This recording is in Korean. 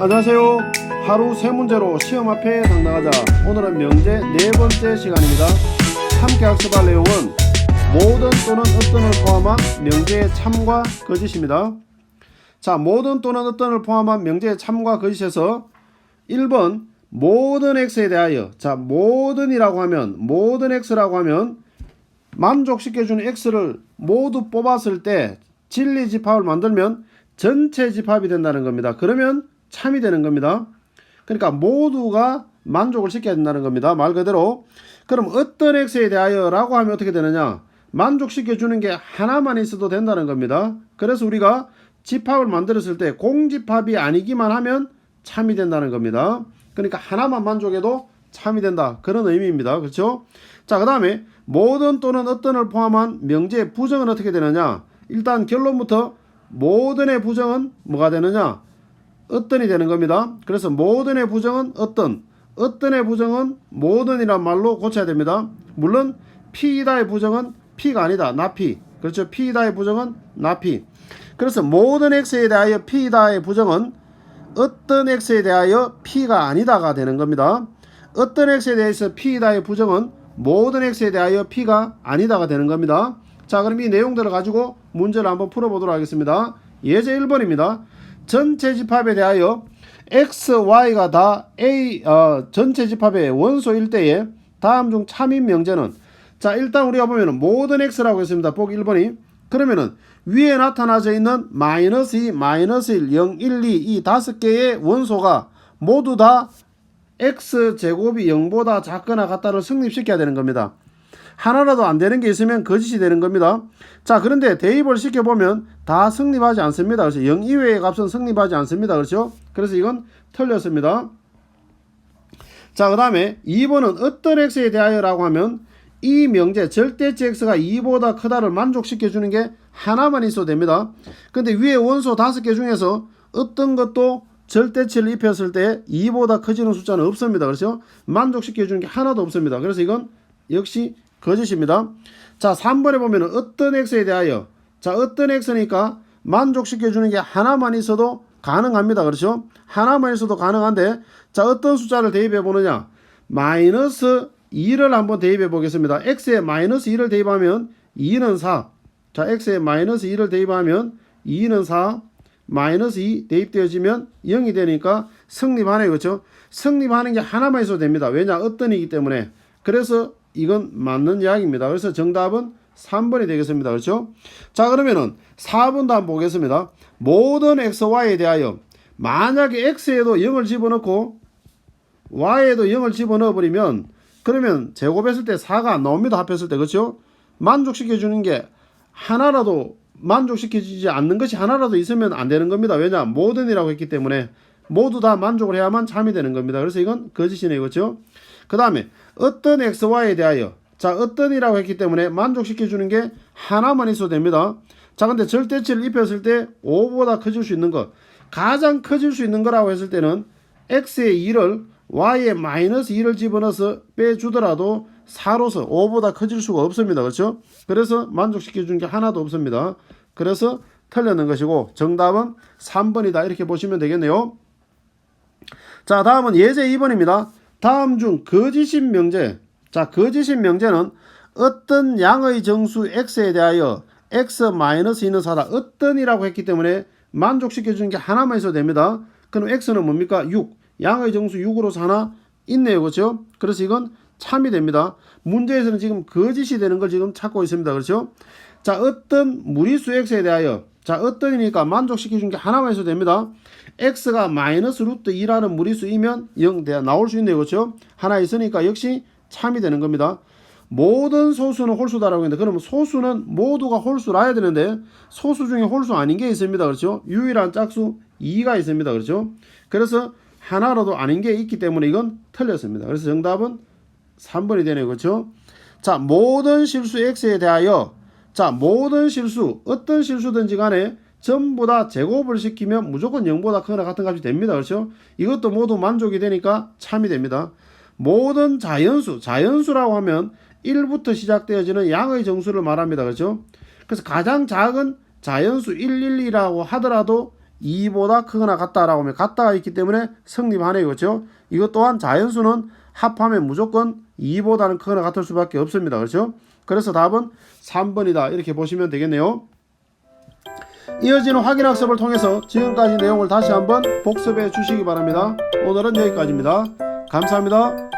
안녕하세요. 하루 세 문제로 시험 앞에 당당하자. 오늘은 명제 네 번째 시간입니다. 함께 학습할 내용은 모든 또는 어떤을 포함한 명제의 참과 거짓입니다. 자, 모든 또는 어떤을 포함한 명제의 참과 거짓에서 1번 모든 x에 대하여 자, 모든이라고 하면 모든 x라고 하면 만족시켜주는 x를 모두 뽑았을 때 진리 집합을 만들면 전체 집합이 된다는 겁니다. 그러면 참이 되는 겁니다. 그러니까 모두가 만족을 시켜야 된다는 겁니다. 말 그대로. 그럼 어떤 x에 대하여 라고 하면 어떻게 되느냐? 만족시켜주는 게 하나만 있어도 된다는 겁니다. 그래서 우리가 집합을 만들었을 때 공집합이 아니기만 하면 참이 된다는 겁니다. 그러니까 하나만 만족해도 참이 된다. 그런 의미입니다. 그렇죠? 자, 그 다음에 모든 또는 어떤을 포함한 명제의 부정은 어떻게 되느냐? 일단 결론부터 모든의 부정은 뭐가 되느냐? 어떤이 되는 겁니다. 그래서 모든의 부정은 어떤, 어떤의 부정은 모든이란 말로 고쳐야 됩니다. 물론 피이다의 부정은 피가 아니다. 나피. 그렇죠? 피이다의 부정은 나피. 그래서 모든 x에 대하여 p이다의 부정은 어떤 x에 대하여 p가 아니다가 되는 겁니다. 어떤 x에 대해서 p이다의 부정은 모든 x에 대하여 p가 아니다가 되는 겁니다. 자, 그럼 이 내용들을 가지고 문제를 한번 풀어보도록 하겠습니다. 예제 1번입니다. 전체 집합에 대하여 x, y가 다 a 어, 전체 집합의 원소일 때에 다음 중 참인 명제는 자 일단 우리가 보면은 모든 x라고 했습니다. 보기 1번이 그러면은 위에 나타나져 있는 마이너스 2, 마이너스 1, 0, 1, 2 이 다섯 개의 원소가 모두 다 x 제곱이 0보다 작거나 같다를 성립시켜야 되는 겁니다. 하나라도 안 되는 게 있으면 거짓이 되는 겁니다. 자, 그런데 대입을 시켜보면 다 성립하지 않습니다. 그래서 0 이외의 값은 성립하지 않습니다. 그렇죠? 그래서 이건 틀렸습니다. 자, 그 다음에 2번은 어떤 x에 대하여라고 하면 이 명제 절대치 x가 2보다 크다를 만족시켜주는 게 하나만 있어도 됩니다. 근데 위에 원소 다섯 개 중에서 어떤 것도 절대치를 입혔을 때 2보다 커지는 숫자는 없습니다. 그렇죠? 만족시켜주는 게 하나도 없습니다. 그래서 이건 역시 거짓입니다. 자, 3번에 보면은 어떤 x에 대하여 자, 어떤 x니까 만족시켜 주는 게 하나만 있어도 가능합니다. 그렇죠? 하나만 있어도 가능한데 자, 어떤 숫자를 대입해 보느냐? 마이너스 2를 한번 대입해 보겠습니다. x에 마이너스 2를 대입하면 2는 4. 자, x에 마이너스 2를 대입하면 2는 4. 마이너스 2 대입되어지면 0이 되니까 성립하네요. 그렇죠? 성립하는 게 하나만 있어도 됩니다. 왜냐? 어떤이기 때문에. 그래서 이건 맞는 이야기입니다. 그래서 정답은 3번이 되겠습니다. 그렇죠? 자, 그러면은 4번도 한번 보겠습니다. 모든 x, y에 대하여 만약에 x에도 0을 집어넣고 y에도 0을 집어넣어 버리면 그러면 제곱했을 때 4가 안 나옵니다. 합했을 때. 그렇죠? 만족시켜 주는 게 하나라도 만족시켜주지 않는 것이 하나라도 있으면 안 되는 겁니다. 왜냐? 모든이라고 했기 때문에 모두 다 만족을 해야만 참이 되는 겁니다. 그래서 이건 거짓이네요. 그렇죠? 그 다음에 어떤 x, y에 대하여 자 어떤이라고 했기 때문에 만족시켜주는 게 하나만 있어도 됩니다. 자 근데 절대치를 입혔을 때 5보다 커질 수 있는 것 가장 커질 수 있는 거라고 했을 때는 x의 2를 y의 마이너스 2를 집어넣어서 빼주더라도 4로서 5보다 커질 수가 없습니다. 그렇죠? 그래서 만족시켜주는 게 하나도 없습니다. 그래서 틀렸는 것이고 정답은 3번이다 이렇게 보시면 되겠네요. 자 다음은 예제 2번입니다. 다음 중 거짓인 명제. 자, 거짓인 명제는 어떤 양의 정수 x에 대하여 x-2는 4다. 어떤이라고 했기 때문에 만족시켜 주는 게 하나만 있어도 됩니다. 그럼 x는 뭡니까? 6. 양의 정수 6으로 하나 있네요. 그렇죠? 그래서 이건 참이 됩니다. 문제에서는 지금 거짓이 되는 걸 지금 찾고 있습니다. 그렇죠? 자, 어떤 무리수 x에 대하여 자, 어떤이니까 만족시켜 주는 게 하나만 있어도 됩니다. x가 마이너스 루트 2라는 무리수이면 0 돼, 나올 수 있네요. 그렇죠? 하나 있으니까 역시 참이 되는 겁니다. 모든 소수는 홀수다라고 했는데 그러면 소수는 모두가 홀수라야 되는데 소수 중에 홀수 아닌 게 있습니다. 그렇죠? 유일한 짝수 2가 있습니다. 그렇죠? 그래서 하나라도 아닌 게 있기 때문에 이건 틀렸습니다. 그래서 정답은 3번이 되네요. 그렇죠? 자, 모든 실수 x에 대하여 자, 모든 실수 어떤 실수든지 간에 전부 다 제곱을 시키면 무조건 0보다 크거나 같은 값이 됩니다. 그렇죠? 이것도 모두 만족이 되니까 참이 됩니다. 모든 자연수, 자연수라고 하면 1부터 시작되어지는 양의 정수를 말합니다. 그렇죠? 그래서 가장 작은 자연수 112라고 하더라도 2보다 크거나 같다라고 하면 같다가 있기 때문에 성립하네요. 그렇죠? 이것 또한 자연수는 합하면 무조건 2보다는 크거나 같을 수밖에 없습니다. 그렇죠? 그래서 답은 3번이다. 이렇게 보시면 되겠네요. 이어지는 확인 학습을 통해서 지금까지 내용을 다시 한번 복습해 주시기 바랍니다. 오늘은 여기까지입니다. 감사합니다.